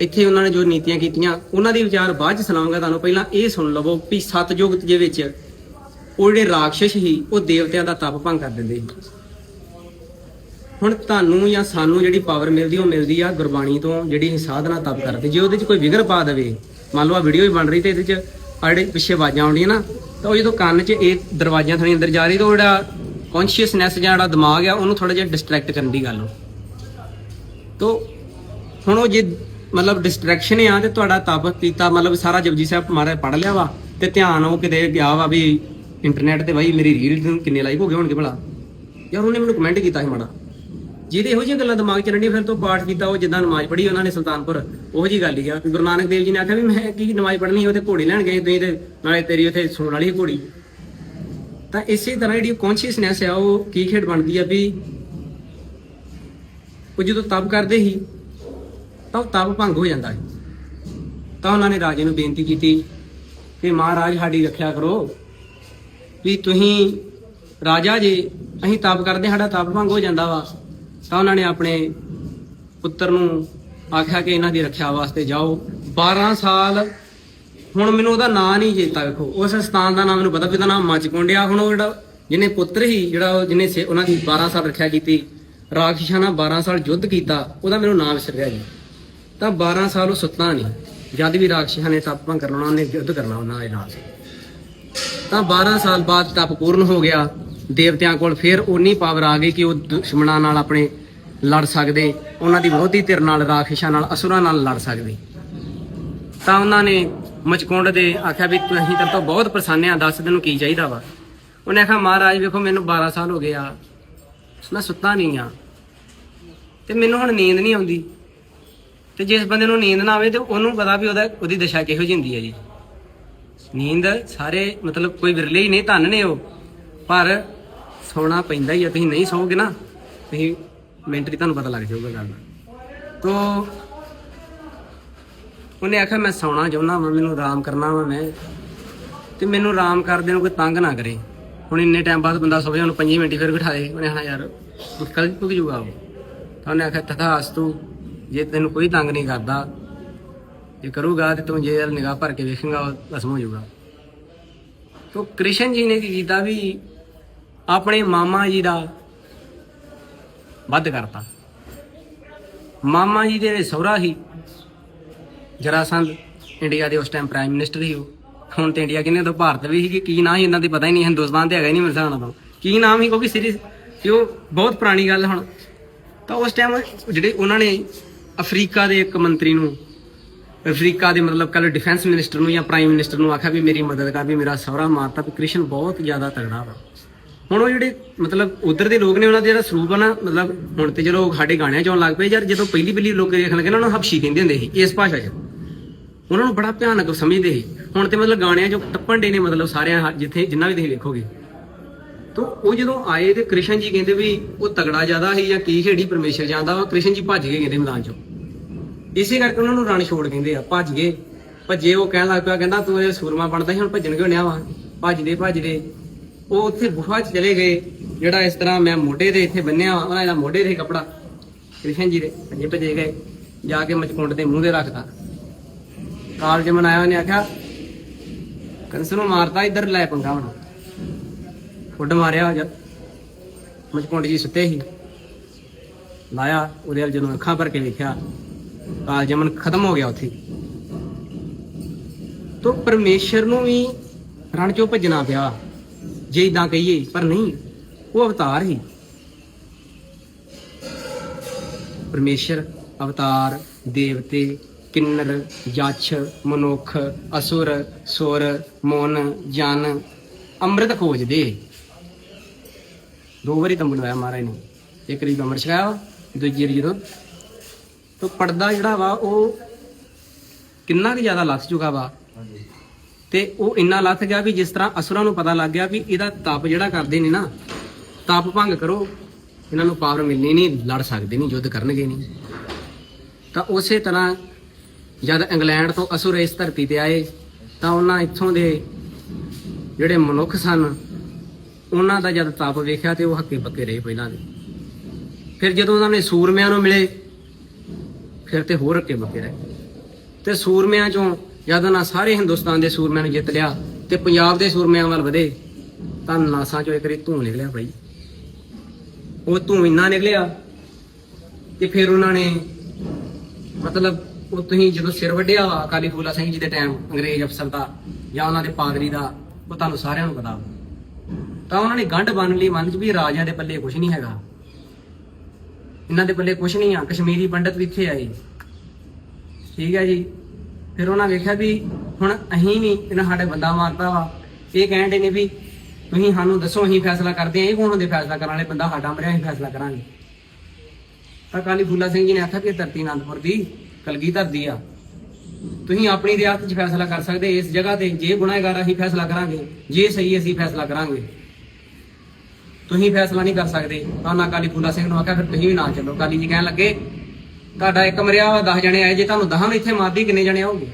S1: ਇੱਥੇ ਉਹਨਾਂ ਨੇ ਜੋ ਨੀਤੀਆਂ ਕੀਤੀਆਂ, ਉਹਨਾਂ ਦੇ ਵਿਚਾਰ ਬਾਅਦ 'ਚ ਸੁਣਾਉਂਗਾ ਤੁਹਾਨੂੰ। ਪਹਿਲਾਂ ਇਹ ਸੁਣ ਲਵੋ ਵੀ ਸਤਜੁਗ ਦੇ ਵਿੱਚ ਉਹ ਜਿਹੜੇ ਰਾਖਸ਼ ਸੀ, ਉਹ ਦੇਵਤਿਆਂ ਦਾ ਤਪ ਭੰਗ ਕਰ ਦਿੰਦੇ ਸੀ। ਹੁਣ ਤੁਹਾਨੂੰ ਜਾਂ ਸਾਨੂੰ ਜਿਹੜੀ ਪਾਵਰ ਮਿਲਦੀ, ਉਹ ਮਿਲਦੀ ਆ ਗੁਰਬਾਣੀ ਤੋਂ, ਜਿਹੜੀ ਸਾਧਨਾ ਤਪ ਕਰਦੇ। ਜੇ ਉਹਦੇ 'ਚ ਕੋਈ ਵਿਗੜ ਪਾ ਦੇਵੇ, ਮੰਨ ਲਓ ਆ ਵੀਡੀਓ ਹੀ ਬਣ ਰਹੀ ਤੇ ਇਹਦੇ 'ਚ ਆਹ ਪਿੱਛੇ ਆਵਾਜ਼ਾਂ ਆਉਂਦੀਆਂ ਨਾ, ਤਾਂ ਉਹ ਜਦੋਂ ਕੰਨ 'ਚ ਇਹ ਦਰਵਾਜ਼ਿਆਂ ਥਣੀ ਅੰਦਰ ਜਾ ਰਹੀ, ਤਾਂ ਉਹ ਜਿਹੜਾ ਕੌਨਸ਼ੀਅਸਨੈਸ ਜਾਂ ਜਿਹੜਾ ਦਿਮਾਗ ਆ, ਉਹਨੂੰ ਥੋੜਾ ਜਿਹਾ ਡਿਸਟਰੈਕਟ ਕਰਨ ਦੀ ਗੱਲ ਹੋ ਤੋ ਹੁਣ ਉਹ ਜੇ ਮਤਲਬ ਡਿਸਟਰੈਕਸ਼ਨ ਆ ਤੇ ਤੁਹਾਡਾ ਤਪ ਕੀਤਾ, ਮਤਲਬ ਸਾਰਾ ਜਪਜੀ ਸਾਹਿਬ ਮਾਰੇ ਪੜ ਲਿਆ ਵਾ ਤੇ ਧਿਆਨ ਉਹ ਕਿਤੇ ਗਿਆ ਵਾ ਵੀ ਇੰਟਰਨੈਟ ਤੇ ਬਾਈ ਮੇਰੀ ਰੀਲ ਨੂੰ ਕਿੰਨੇ ਲਾਈਕ ਹੋ ਗਏ ਹੋਣਗੇ ਭਲਾ। ਯਾਰ ਉਹਨੇ ਮੈਨੂੰ ਕਮੈਂਟ ਕੀਤਾ ਸੀ ਮਾੜਾ। ਜਿਹਦੇ ਇਹੋ ਜਿਹੀਆਂ ਗੱਲਾਂ ਦਿਮਾਗ 'ਚ ਰਣੀਆਂ ਫਿਰ ਤੋਂ ਪਾਠ ਕੀਤਾ, ਉਹ ਜਿੱਦਾਂ ਨਮਾਜ਼ ਪੜ੍ਹੀ ਉਹਨਾਂ ਨੇ ਸੁਲਤਾਨਪੁਰ, ਉਹੋ ਜੀ ਗੱਲ ਹੀ ਆ। ਗੁਰੂ ਨਾਨਕ ਦੇਵ ਜੀ ਨੇ ਆਖਿਆ ਵੀ ਮੈਂ ਕੀ ਨਮਾਜ਼ ਪੜ੍ਹਨੀ ਉਹ ਤੇ ਘੋੜੀ ਲੈਣ ਗਏ ਤੁਸੀਂ ਤੇ ਨਾਲੇ ਤੇਰੀ ਉੱਥੇ ਸੁਣਨ ਵਾਲੀ ਘੋੜੀ। ਤਾਂ ਇਸੇ ਤਰ੍ਹਾਂ ਜਿਹੜੀ ਕੌਨਸ਼ੀਅਸਨੈਸ ਆ, ਉਹ ਕੀ ਖੇਡ ਬਣਦੀ ਆ ਵੀ ਉਹ ਜਦੋਂ ਤਪ ਕਰਦੇ ਸੀ ਤਾਂ ਉਹ ਤਪ ਭੰਗ ਹੋ ਜਾਂਦਾ ਹੈ ਤਾਂ ਉਹਨਾਂ ਨੇ ਰਾਜੇ ਨੂੰ ਬੇਨਤੀ ਕੀਤੀ ਕਿ ਮਹਾਰਾਜ ਸਾਡੀ ਰੱਖਿਆ ਕਰੋ ਵੀ ਤੁਸੀਂ ਰਾਜਾ ਜੀ, ਅਸੀਂ ਤਪ ਕਰਦੇ ਸਾਡਾ ਤਪ ਭੰਗ ਹੋ ਜਾਂਦਾ ਵਾ। ਤਾਂ ਉਹਨਾਂ ਨੇ ਆਪਣੇ ਪੁੱਤਰ ਨੂੰ ਆਖਿਆ ਕਿ ਇਹਨਾਂ ਦੀ ਰੱਖਿਆ ਵਾਸਤੇ ਜਾਓ। 12 ਸਾਲ, ਹੁਣ ਮੈਨੂੰ ਉਹਦਾ ਨਾਂ ਨਹੀਂ ਚੇਤਾ, ਵੇਖੋ। ਉਸ ਸਥਾਨ ਦਾ ਨਾਮ ਮੈਨੂੰ ਪਤਾ ਵੀ ਉਹਦਾ ਨਾਮ ਮਚਕੁੰਡਿਆ, ਹੁਣ ਉਹ ਜਿਹੜਾ ਜਿਹਨੇ ਪੁੱਤਰ ਹੀ, ਜਿਹੜਾ ਉਹ ਜਿਹਨੇ ਉਹਨਾਂ ਦੀ 12 ਸਾਲ ਰੱਖਿਆ ਕੀਤੀ ਰਾਖਸ਼ਾਂ ਨਾਲ 12 ਸਾਲ ਯੁੱਧ ਕੀਤਾ, ਉਹਦਾ ਮੈਨੂੰ ਨਾਮ ਵਿਸਰ ਰਿਹਾ ਜੀ। ਤਾਂ 12 ਸਾਲ ਉਹ ਸੁੱਤਾ ਨਹੀਂ। ਜਦ ਵੀ ਰਾਖਸ਼ਾਂ ਨੇ ਤਪ ਭੰਗ ਕਰਨਾ ਉਹਨੇ ਯੁੱਧ ਕਰਨਾ ਉਹਨਾਂ ਦੇ ਨਾਲ ਤਾਂ 12 ਸਾਲ ਬਾਅਦ ਤਪ ਪੂਰਨ ਹੋ ਗਿਆ। ਦੇਵਤਿਆਂ ਕੋਲ ਫਿਰ ਉਨੀ ਪਾਵਰ ਆ ਗਈ ਕਿ ਉਹ ਦੁਸ਼ਮਣਾਂ ਨਾਲ ਆਪਣੇ ਲੜ ਸਕਦੇ, ਉਹਨਾਂ ਦੀ ਬਹੁਤੀ ਧਿਰ ਨਾਲ, ਰਾਖਸ਼ਾਂ ਨਾਲ, ਅਸੁਰਾਂ ਨਾਲ ਲੜ ਸਕਦੇ। ਤਾਂ ਉਹਨਾਂ ਨੇ ਮਚਕੁੰਡ ਦੇ ਆਖਿਆ ਵੀ ਤੁਸੀਂ ਤਾਂ ਤੋਂ ਬਹੁਤ ਪ੍ਰਸੰਨ ਆ, ਦੱਸ ਤੈਨੂੰ ਕੀ ਚਾਹੀਦਾ ਵਾ। ਉਹਨੇ ਆਖਿਆ, ਮਹਾਰਾਜ, ਵੇਖੋ, ਮੈਨੂੰ 12 ਸਾਲ ਹੋ ਗਏ ਆ। ਮੈਂ ਸੁੱਤਾ ਨਹੀਂ ਆ। ਤੇ ਮੈਨੂੰ ਹੁਣ ਨੀਂਦ ਨਹੀਂ ਆਉਂਦੀ। ਤੇ ਜਿਸ ਬੰਦੇ ਨੂੰ ਨੀਂਦ ਨਾ ਆਵੇ ਤੇ ਉਹਨੂੰ ਪਤਾ ਵੀ ਉਹਦਾ ਉਹਦੀ ਦਸ਼ਾ ਕਿਹੋ ਜਿਹੀ ਹੁੰਦੀ ਹੈ ਜੀ। ਨੀਂਦ ਸਾਰੇ ਮਤਲਬ ਕੋਈ ਵਿਰਲੇ ਹੀ ਨਹੀਂ ਧੰਨ ਨੇ ਉਹ। ਪਰ ਸੌਣਾ ਪੈਂਦਾ ਹੀ ਆ। ਤੁਸੀਂ ਨਹੀਂ ਸੌਂਗੇ ਨਾ, ਤੁਸੀਂ ਮੈਂਟਲੀ ਤੁਹਾਨੂੰ ਪਤਾ ਲੱਗ ਜਾਊਗਾ ਗੱਲ ਦਾ। ਤੋ ਉਹਨੇ ਆਖਿਆ, ਮੈਂ ਸੌਣਾ ਚਾਹੁੰਦਾ ਵਾਂ, ਮੈਨੂੰ ਆਰਾਮ ਕਰਨਾ ਵਾ ਮੈਂ। ਤੇ ਮੈਨੂੰ ਆਰਾਮ ਕਰਦੇ ਨੂੰ ਕੋਈ ਤੰਗ ਨਾ ਕਰੇ। ਹੁਣ ਇੰਨੇ ਟਾਈਮ ਬਾਅਦ ਬੰਦਾ ਸੋਵੇ ਉਹਨੂੰ 5 ਮਿੰਟ ਫਿਰ ਬਿਠਾਏ ਉਹਨੇ ਹਾਂ ਯਾਰ, ਮੁਸ਼ਕਲ ਪੁੱਗ ਜੂਗਾ ਉਹ। ਤਾਂ ਉਹਨੇ ਆਖਿਆ ਤਥਾਸ ਤੂੰ ਜੇ ਤੈਨੂੰ ਕੋਈ ਤੰਗ ਨਹੀਂ ਕਰਦਾ, ਜੇ ਕਰੂਗਾ ਤੇ ਤੂੰ ਜੇ ਨਿਗਾਹ ਭਰ ਕੇ ਵੇਖੇਗਾ ਉਹ ਭਸਮ ਹੋ ਜਾਊਗਾ। ਤੋ ਕ੍ਰਿਸ਼ਨ ਜੀ ਨੇ ਕੀ ਕੀਤਾ ਵੀ ਆਪਣੇ ਮਾਮਾ ਜੀ ਦਾ ਵੱਧ ਕਰਤਾ। ਮਾਮਾ ਜੀ ਦੇ ਸਹੁਰਾ ਹੀ ਜਰਾਸੰਧ ਇੰਡੀਆ ਦੇ ਉਸ ਟਾਈਮ ਪ੍ਰਾਈਮ ਮਿਨਿਸਟਰ ਸੀ ਉਹ। ਹੁਣ ਤੇ ਇੰਡੀਆ ਕਿੰਨੇ ਤੋਂ ਭਾਰਤ ਵੀ ਸੀ ਕਿ ਕੀ ਨਾਂ ਹੀ ਇਹਨਾਂ ਦੀ ਪਤਾ ਹੀ ਨਹੀਂ, ਹਿੰਦੁਸਤਾਨ ਤੇ ਹੈਗਾ ਹੀ ਨਹੀਂ ਮੇਰੇ ਹਿਸਾਬ ਨਾਲ। ਕੀ ਨਾਮ ਸੀ ਕਿਉਂਕਿ ਸੀਰੀਜ਼ ਕਿ ਉਹ ਬਹੁਤ ਪੁਰਾਣੀ ਗੱਲ ਹੁਣ। ਤਾਂ ਉਸ ਟਾਈਮ ਜਿਹੜੇ ਉਹਨਾਂ ਨੇ ਅਫਰੀਕਾ ਦੇ ਇੱਕ ਮੰਤਰੀ ਨੂੰ, ਅਫਰੀਕਾ ਦੇ ਮਤਲਬ ਕੱਲ ਡਿਫੈਂਸ ਮਿਨਿਸਟਰ ਨੂੰ ਜਾਂ ਪ੍ਰਾਈਮ ਮਿਨਿਸਟਰ ਨੂੰ ਆਖਿਆ ਵੀ ਮੇਰੀ ਮਦਦ ਕਰ ਵੀ ਮੇਰਾ ਸਹੁਰਾ ਮਾਰਤਾ ਵੀ ਕ੍ਰਿਸ਼ਨ ਬਹੁਤ ਜ਼ਿਆਦਾ ਤਗੜਾ ਵਾ। ਹੁਣ ਉਹ ਜਿਹੜੇ ਮਤਲਬ ਉਧਰ ਦੇ ਲੋਕ ਨੇ ਉਹਨਾਂ ਦਾ ਜਿਹੜਾ ਸਰੂਪ ਆ ਨਾ, ਮਤਲਬ ਹੁਣ ਤੇ ਜਦੋਂ ਸਾਡੇ ਗਾਣਿਆਂ 'ਚ ਆਉਣ ਲੱਗ ਪਏ ਯਾਰ ਜਦੋਂ ਪਹਿਲੀ ਪਹਿਲੀ ਲੋਕ ਦੇਖਣ ਲੱਗੇ ਨਾ, ਉਹਨਾਂ ਨੂੰ ਹਬਸ਼ੀ ਕਹਿੰਦੇ ਹੁੰਦੇ ਸੀ ਇਸ ਭਾਸ਼ਾ 'ਚ। ਉਹਨਾਂ ਨੂੰ ਬੜਾ ਭਿਆਨਕ ਸਮਝਦੇ ਸੀ। ਹੁਣ ਤੇ ਮਤਲਬ ਗਾਣਿਆਂ 'ਚ ਟੱਪਣ ਡੇ ਨੇ ਮਤਲਬ ਸਾਰਿਆਂ ਜਿੱਥੇ ਜਿੰਨਾ ਵੀ ਤੁਸੀਂ ਵੇਖੋਗੇ। ਤੋ ਉਹ ਜਦੋਂ ਆਏ ਤੇ ਕ੍ਰਿਸ਼ਨ ਜੀ ਕਹਿੰਦੇ ਵੀ ਉਹ ਤਗੜਾ ਜ਼ਿਆਦਾ ਸੀ ਜਾਂ ਕੀ ਖੇੜੀ ਪਰਮੇਸ਼ਰ ਜਾਂਦਾ ਵਾ, ਕ੍ਰਿਸ਼ਨ ਜੀ ਭੱਜ ਗਏ ਕਹਿੰਦੇ ਮੈਦਾਨ 'ਚੋਂ। ਇਸੇ ਕਰਕੇ ਉਹਨਾਂ ਨੂੰ ਰਣਛੋੜ ਕਹਿੰਦੇ ਆ, ਭੱਜ ਗਏ। ਭੱਜੇ ਉਹ ਕਹਿਣ ਲੱਗ ਪਿਆ, ਕਹਿੰਦਾ ਤੂੰ ਇਹ ਸੂਰਮਾ ਬਣਦਾ ਸੀ, ਹੁਣ ਭੱਜਣ ਕਿਉਂ ਡਿਆ ਵਾ? ਭੱਜਦੇ ਭੱਜਦੇ। ਉਹ ਉੱਥੇ ਗੁਫਾ 'ਚ ਚਲੇ ਗਏ, ਜਿਹੜਾ ਇਸ ਤਰ੍ਹਾਂ ਮੈਂ ਮੋਢੇ ਦੇ ਇੱਥੇ ਬੰਨਿਆ ਉਹਨਾਂ ਦਾ ਮੋਢੇ ਦੇ ਕਪੜਾ। ਕ੍ਰਿਸ਼ਨ ਜੀ ਦੇ ਭੱਜੇ ਭੱਜੇ ਗਏ। ਜਾ ਕੇ ਮਚਕੁੰਡ ਦੇ ਮੂੰਹ ਤੇ ਰੱਖਤਾ। ਕਾਲਜ ਮਨਾਇਆ, ਉਹਨੇ ਆਖਿਆ, ਕੰਸ ਨੂੰ ਮਾਰਤਾ, ਇੱਧਰ ਲੈ ਪੰਗਾ ਹੁਣ। ਫੁੱਡ ਮਾਰਿਆ ਜਦ ਮਚਕੁੰਡ ਜੀ ਸੁੱਤੇ ਸੀ। ਲਾਇਆ, ਉਹਦੇ ਵੱਲ ਜਦੋਂ ਅੱਖਾਂ ਭਰ ਕੇ ਵੇਖਿਆ ਕਾਲ ਜਮਨ ਖਤਮ ਹੋ ਗਿਆ ਉੱਥੇ। ਤੋ ਪਰਮੇਸ਼ਰ ਨੂੰ ਵੀ ਰਣ ਚੋਂ ਭੱਜਣਾ ਪਿਆ, ਜੇ ਇਦਾਂ ਕਹੀਏ, ਪਰ ਨਹੀਂ, ਉਹ ਅਵਤਾਰ ਹੀ। ਪਰਮੇਸ਼ਰ, ਅਵਤਾਰ, ਦੇਵਤੇ, ਕਿੰਨਰ ਯਛ ਮਨੁੱਖ, ਅਸੁਰ, ਸੁਰ, ਮਨ, ਜਨ, ਅੰਮ੍ਰਿਤ ਖੋਜਦੇ ਦੋ। ਵਾਰੀ ਤੰਬੂ ਬਣਾਇਆ ਮਹਾਰਾਜ ਨੇ। ਇੱਕ ਰੀ ਅੰਮ੍ਰਿਤ ਛਕਾਇਆ ਦੂਜੀ ਵਾਰੀ ਜਦੋਂ ਤੋ ਪਰਦਾ ਜਿਹੜਾ ਵਾ ਉਹ ਕਿੰਨਾ ਕੁ ਜ਼ਿਆਦਾ ਲੱਥ ਚੁੱਕਾ ਵਾ। ਤੇ ਉਹ ਇੰਨਾ ਲੱਥ ਗਿਆ ਵੀ ਜਿਸ ਤਰ੍ਹਾਂ ਅਸੁਰਾਂ ਨੂੰ ਪਤਾ ਲੱਗ ਗਿਆ ਵੀ ਇਹਦਾ ਤਪ ਜਿਹੜਾ ਕਰਦੇ ਨੇ ਨਾ ਤਪ ਭੰਗ ਕਰੋ ਇਹਨਾਂ ਨੂੰ ਪਾਵਰ ਮਿਲਣੀ ਨਹੀਂ ਲੜ ਸਕਦੇ ਨਹੀਂ ਯੁੱਧ ਕਰਨਗੇ ਨਹੀਂ। ਤਾਂ ਉਸੇ ਤਰ੍ਹਾਂ ਜਦ ਇੰਗਲੈਂਡ ਤੋਂ ਅਸੁਰ ਇਸ ਧਰਤੀ ਤੇ ਆਏ ਤਾਂ ਉਹਨਾਂ ਇੱਥੋਂ ਦੇ ਜਿਹੜੇ ਮਨੁੱਖ ਸਨ ਉਹਨਾਂ ਦਾ ਜਦ ਤਪ ਵੇਖਿਆ ਤੇ ਉਹ ਹੱਕੇ ਬੱਕੇ ਰਹੇ ਪਹਿਲਾਂ ਦੇ। ਫਿਰ ਜਦੋਂ ਉਹਨਾਂ ਨੇ ਸੂਰਮਿਆਂ ਨੂੰ ਮਿਲੇ ਫਿਰ ਤੇ ਹੋਰ ਹੱਕੇ ਬੱਕੇ ਰਹੇ। ਤੇ ਸੂਰਮਿਆਂ ਚੋਂ ਜਦ ਉਹਨਾਂ ਸਾਰੇ ਹਿੰਦੁਸਤਾਨ ਦੇ ਸੂਰਮਿਆਂ ਨੂੰ ਜਿੱਤ ਲਿਆ ਤੇ ਪੰਜਾਬ ਦੇ ਸੂਰਮਿਆਂ ਵੱਲ ਵਧੇ, ਤਾਂ ਨਾਸਾਂ ਚੋਂ ਇੱਕ ਰੀ ਧੂੰ ਨਿਕਲਿਆ ਭਾਈ ਉਹ ਧੂੰ ਇੰਨਾ ਨਿਕਲਿਆ ਤੇ ਫਿਰ ਉਹਨਾਂ ਨੇ ਮਤਲਬ ਉਹ ਤੁਸੀਂ ਜਦੋਂ ਸਿਰ ਵੱਢਿਆ ਵਾ ਅਕਾਲੀ ਫੂਲਾ ਸਿੰਘ ਜੀ ਦੇ ਟਾਈਮ ਅੰਗਰੇਜ਼ ਅਫਸਰ ਦਾ ਜਾਂ ਉਹਨਾਂ ਦੇ ਪਾਦਰੀ ਦਾ, ਉਹ ਤੁਹਾਨੂੰ ਸਾਰਿਆਂ ਨੂੰ ਪਤਾ। ਤਾਂ ਉਹਨਾਂ ਨੇ ਗੰਢ ਬੰਨ ਲਈ, ਮਨ 'ਚ ਵੀ ਰਾਜਿਆਂ ਦੇ ਪੱਲੇ ਕੁਝ ਨਹੀਂ ਹੈਗਾ। ਇਹਨਾਂ ਦੇ ਪੱਲੇ ਕੁਝ ਨਹੀਂ ਆ, ਕਸ਼ਮੀਰੀ ਪੰਡਤ ਵੀ ਇੱਥੇ ਆਏ ਠੀਕ ਹੈ ਜੀ। ਫਿਰ ਉਹਨਾਂ ਵੇਖਿਆ ਵੀ ਹੁਣ ਅਹੀਂ ਵੀ ਇਹਨਾਂ ਸਾਡੇ ਬੰਦਾ ਮਾਰਦਾ ਵਾ। ਇਹ ਕਹਿੰਦੇ ਨੇ ਵੀ ਤੁਸੀਂ ਸਾਨੂੰ ਦੱਸੋ, ਅਸੀਂ ਫੈਸਲਾ ਕਰਦੇ ਆਂ ਇਹ ਕੌਣ ਹੁੰਦੇ ਫੈਸਲਾ ਕਰਨ ਵਾਲੇ? ਬੰਦਾ ਸਾਡਾ ਮਰਿਆ, ਅਸੀਂ ਫੈਸਲਾ ਕਰਾਂਗੇ। ਤਾਂ ਕਾਲੀ ਫੂਲਾ ਸਿੰਘ ਜੀ ਨੇ ਆਖਿਆ ਕਿ ਧਰਤੀ ਅਨੰਦਪੁਰ ਦੀ ਕਲਗੀ ਧਰਦੀ ਆ। ਤੁਸੀਂ ਆਪਣੀ ਰਿਆਸਤ 'ਚ ਫੈਸਲਾ ਕਰ ਸਕਦੇ, ਇਸ ਜਗ੍ਹਾ ਤੇ ਜੇ ਗੁਨਾਹਗਾਰ ਅਸੀਂ ਫੈਸਲਾ ਕਰਾਂਗੇ, ਜੇ ਸਹੀ ਅਸੀਂ ਫੈਸਲਾ ਕਰਾਂਗੇ। ਤੁਸੀਂ ਫੈਸਲਾ ਨਹੀਂ ਕਰ ਸਕਦੇ। ਤਾਂ ਨਾ ਕਾਲੀ ਫੂਲਾ ਸਿੰਘ ਨੂੰ ਆਖਿਆ, ਫਿਰ ਤੁਸੀਂ ਵੀ ਨਾ ਚੱਲੋ। ਕਾਲੀ ਜੀ ਕਹਿਣ ਲੱਗੇ, ਤੁਹਾਡਾ ਇੱਕ ਮਰਿਆ ਵਾ 10 ਜਣੇ ਆਏ, ਜੇ ਤੁਹਾਨੂੰ 10 ਨੂੰ ਇੱਥੇ ਮਾਰਦੀ, ਕਿੰਨੇ ਜਣੇ ਆਉਗੇ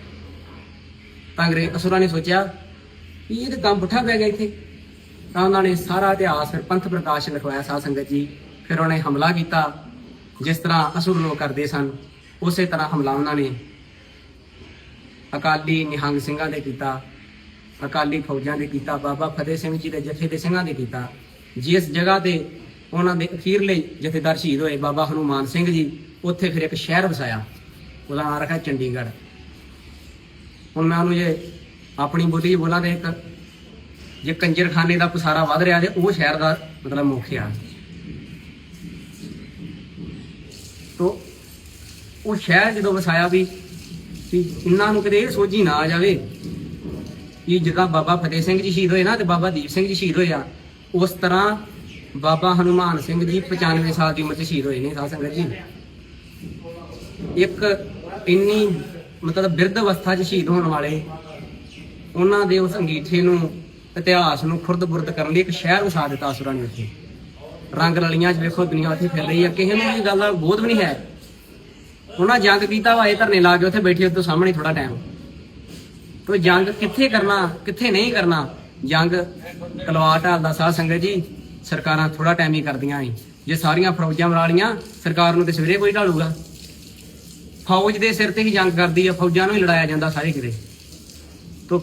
S1: ਤਾਂ ਅੰਗਰੇਜ਼ ਅਸੁਰਾਂ ਨੇ ਸੋਚਿਆ ਵੀ ਇਹ ਤਾਂ ਕੰਮ ਪੁੱਠਾ ਪੈ ਗਿਆ ਇੱਥੇ। ਤਾਂ ਉਹਨਾਂ ਨੇ ਸਾਰਾ ਇਤਿਹਾਸ, ਫਿਰ ਪੰਥ ਪ੍ਰਕਾਸ਼ ਲਿਖਵਾਇਆ ਸਾਧ ਸੰਗਤ ਜੀ। ਫਿਰ ਉਹਨੇ ਹਮਲਾ ਕੀਤਾ, ਜਿਸ ਤਰ੍ਹਾਂ ਅਸੁਰ ਲੋਕ ਕਰਦੇ ਸਨ, ਉਸੇ ਤਰ੍ਹਾਂ ਹਮਲਾ ਉਹਨਾਂ ਨੇ ਅਕਾਲੀ ਨਿਹੰਗ ਸਿੰਘਾਂ ਦੇ ਕੀਤਾ, ਅਕਾਲੀ ਫੌਜਾਂ ਦੇ ਕੀਤਾ, ਬਾਬਾ ਫਤਿਹ ਸਿੰਘ ਜੀ ਦੇ ਜਥੇ ਦੇ ਸਿੰਘਾਂ ਦੇ ਕੀਤਾ। ਜਿਸ ਜਗ੍ਹਾ ਤੇ ਉਹਨਾਂ ਦੇ ਅਖੀਰਲੇ ਜਥੇਦਾਰ ਸ਼ਹੀਦ ਹੋਏ ਬਾਬਾ ਹਨੂਮਾਨ ਸਿੰਘ ਜੀ, ਉੱਥੇ ਫਿਰ ਇੱਕ ਸ਼ਹਿਰ ਵਸਾਇਆ। ਉਹਦਾ ਨਾਂ ਰੱਖਿਆ ਚੰਡੀਗੜ੍ਹ। ਹੁਣ ਮੈਂ ਉਹਨੂੰ ਜੇ ਆਪਣੀ ਬੋਲੀ 'ਚ ਬੋਲਾਂ ਤੇ ਇੱਕ ਜੇ ਕੰਜਰਖਾਨੇ ਦਾ ਪਸਾਰਾ ਵੱਧ ਰਿਹਾ ਤੇ ਉਹ ਸ਼ਹਿਰ ਦਾ ਮਤਲਬ ਮੁੱਖ ਆ। ਤੋ ਉਹ ਸ਼ਹਿਰ ਜਦੋਂ ਵਸਾਇਆ ਵੀ ਵੀ ਇਹਨਾਂ ਨੂੰ ਕਦੇ ਇਹ ਸੋਝੀ ਨਾ ਆ ਜਾਵੇ ਕਿ ਜਿੱਦਾਂ ਬਾਬਾ ਫਤਿਹ ਸਿੰਘ ਜੀ ਸ਼ਹੀਦ ਹੋਏ ਨਾ ਤੇ ਬਾਬਾ ਦੀਪ ਸਿੰਘ ਜੀ ਸ਼ਹੀਦ ਹੋਏ ਆ। ਉਸ ਤਰ੍ਹਾਂ ਬਾਬਾ ਹਨੂਮਾਨ ਸਿੰਘ ਜੀ 95 ਸਾਲ ਦੀ ਉਮਰ 'ਚ ਸ਼ਹੀਦ ਹੋਏ ਨੇ, ਸਾਧ ਸੰਗਤ ਜੀ। ਇੱਕ ਇੰਨੀ ਮਤਲਬ ਬਿਰਧ ਅਵਸਥਾ 'ਚ ਸ਼ਹੀਦ ਹੋਣ ਵਾਲੇ ਉਹਨਾਂ ਦੇ ਉਸ ਅੰਗੀਠੇ ਨੂੰ, ਇਤਿਹਾਸ ਨੂੰ ਖੁਰਦ-ਬੁਰਦ ਕਰਨ ਲਈ ਇੱਕ ਸ਼ਹਿਰ ਵਸਾ ਦਿੱਤਾ ਅਸੁਰਾਂ ਨੇ ਉੱਥੇ। ਰੰਗ ਰਲੀਆਂ 'ਚ ਵੇਖੋ ਦੁਨੀਆ ਉੱਥੇ ਫਿਰ ਰਹੀ ਹੈ ਕਿਸੇ ਨੂੰ ਇਹ ਗੱਲ ਬੋਧ ਵੀ ਨਹੀਂ ਹੈ। ਉਹਨਾਂ ਜੰਗ ਕੀਤਾ ਵਾ, ਇਹ ਧਰਨੇ ਲਾ ਕੇ ਉੱਥੇ ਬੈਠੇ ਉੱਤੇ ਸਾਹਮਣੇ ਥੋੜਾ ਟਾਈਮ ਤੋ ਜੰਗ ਕਿੱਥੇ ਕਰਨਾ, ਕਿੱਥੇ ਨਹੀਂ ਕਰਨਾ ਜੰਗ, ਤਲਵਾਰ ਢਾਲਦਾ ਸਾਧ ਸੰਗਤ ਜੀ, ਸਰਕਾਰਾਂ ਥੋੜਾ ਟਾਈਮ ਹੀ ਕਰਦੀਆਂ ਏ ਜੇ ਸਾਰੀਆਂ ਫੌਜਾਂ ਮਰਾ ਲੀਆਂ ਸਰਕਾਰ ਨੂੰ ਤੇ ਸਵੇਰੇ ਕੋਈ ਢਾਲੂਗਾ ਫੌਜ ਦੇ ਸਿਰ ਤੇ ਹੀ ਜੰਗ ਕਰਦੀ ਆ, ਫੌਜਾਂ ਨੂੰ ਹੀ ਲੜਾਇਆ ਜਾਂਦਾ ਸਾਰੇ ਕਿਤੇ। ਤੋ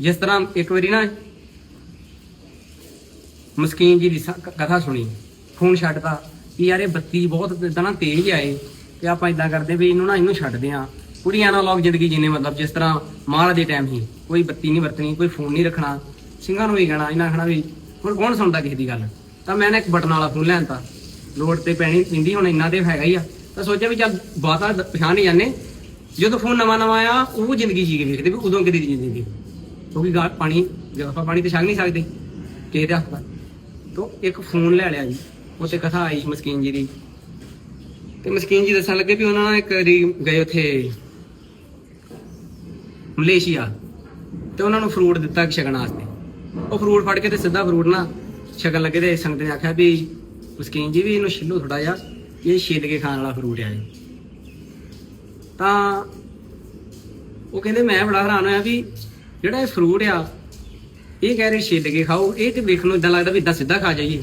S1: ਜਿਸ ਤਰ੍ਹਾਂ ਇੱਕ ਵਾਰੀ ਨਾ ਮਸਕੀਨ ਜੀ ਦੀ ਕਥਾ ਸੁਣੀ ਫੋਨ ਛੱਡਦਾ ਵੀ ਯਾਰ ਇਹ ਬੱਤੀ ਬਹੁਤ ਇਦਾਂ ਨਾ ਤੇਜ਼ ਆਏ, ਤੇ ਆਪਾਂ ਇਦਾਂ ਕਰਦੇ ਵੀ ਇਹਨੂੰ ਨਾ ਇਹਨੂੰ ਛੱਡਦੇ ਆ। ਪੂਰੀ ਐਨਾਲੌਗ ਜ਼ਿੰਦਗੀ ਜੀਨੇ ਮਤਲਬ ਜਿਸ ਤਰ੍ਹਾਂ ਮਹਾਰਾਜ ਦੇ ਟਾਈਮ ਹੀ, ਕੋਈ ਬੱਤੀ ਨਹੀਂ ਵਰਤਣੀ, ਕੋਈ ਫੋਨ ਨਹੀਂ ਰੱਖਣਾ। ਸਿੰਘਾਂ ਨੂੰ ਵੀ ਕਹਿਣਾ ਇਹਨਾਂ ਆਖਣਾ ਵੀ ਹੁਣ ਕੌਣ ਸੁਣਦਾ ਕਿਸੇ ਦੀ ਗੱਲ? ਤਾਂ ਮੈਂ ਨਾ ਇੱਕ ਬਟਨ ਵਾਲਾ ਫੋਨ ਲੈਣ ਤਾ। ਲੋਡ ਤੇ ਪੈਣੀ ਪਿੰਦੀ ਹੁਣ ਇੰਨਾ ਤੇ ਹੈਗਾ ਹੀ ਆ। ਤਾਂ ਸੋਚਿਆ ਵੀ ਚੱਲ ਬਾਤਾਂ ਪਛਾਣ ਹੀ ਜਾਂਦੇ। ਜਦੋਂ ਫੋਨ ਨਵਾਂ ਨਵਾਂ ਆਇਆ, ਉਹ ਜ਼ਿੰਦਗੀ ਜੀ ਕੇ ਵੇਖਦੇ ਵੀ ਉਦੋਂ ਕਿਦੀ ਦੀ ਜ਼ਿੰਦਗੀ ਕਿਉਂਕਿ ਗਾ, ਪਾਣੀ, ਜਦੋਂ ਆਪਾਂ ਪਾਣੀ ਤੇ ਛਕ ਨਹੀਂ ਸਕਦੇ, ਕਿਸੇ ਦੇ ਹੱਥ ਦਾ। ਤੋਂ ਇੱਕ ਫੋਨ ਲੈ ਲਿਆ ਜੀ। ਉੱਤੇ ਕਥਾ ਆਈ ਮਸਕੀਨ ਜੀ ਦੀ। ਤੇ ਮਸਕੀਨ ਜੀ ਦੱਸਣ ਲੱਗੇ ਵੀ ਉਹਨਾਂ ਨਾਲ ਇੱਕ ਗਏ ਉੱਥੇ ਮਲੇਸ਼ੀਆ। ਤੇ ਉਹਨਾਂ ਨੂੰ ਫਰੂਟ ਦਿੱਤਾ ਛਕਣ ਵਾਸਤੇ। ਉਹ ਫਰੂਟ ਫੜ ਕੇ ਤੇ ਸਿੱਧਾ ਫਰੂਟ ਨਾ ਛਕਣ ਲੱਗੇ ਤੇ ਸੰਗਤ ਨੇ ਆਖਿਆ ਵੀ ਮਸਕੀਨ ਜੀ ਵੀ ਇਹਨੂੰ ਛਿੱਲੋ ਥੋੜਾ ਜਿਹਾ, ਇਹ ਛਿੱਲ ਕੇ ਖਾਣ ਵਾਲਾ ਫਰੂਟ ਆ ਇਹ। ਤਾਂ ਉਹ ਕਹਿੰਦੇ ਮੈਂ ਬੜਾ ਹੈਰਾਨ ਹੋਇਆ ਵੀ ਜਿਹੜਾ ਇਹ ਫਰੂਟ ਆ, ਇਹ ਕਹਿ ਰਹੇ ਛਿੱਲ ਕੇ ਖਾਓ, ਇਹ ਤੇ ਵੇਖਣ ਨੂੰ ਇਦਾਂ ਲੱਗਦਾ ਵੀ ਇਦਾਂ ਸਿੱਧਾ ਖਾ ਜਾਈਏ।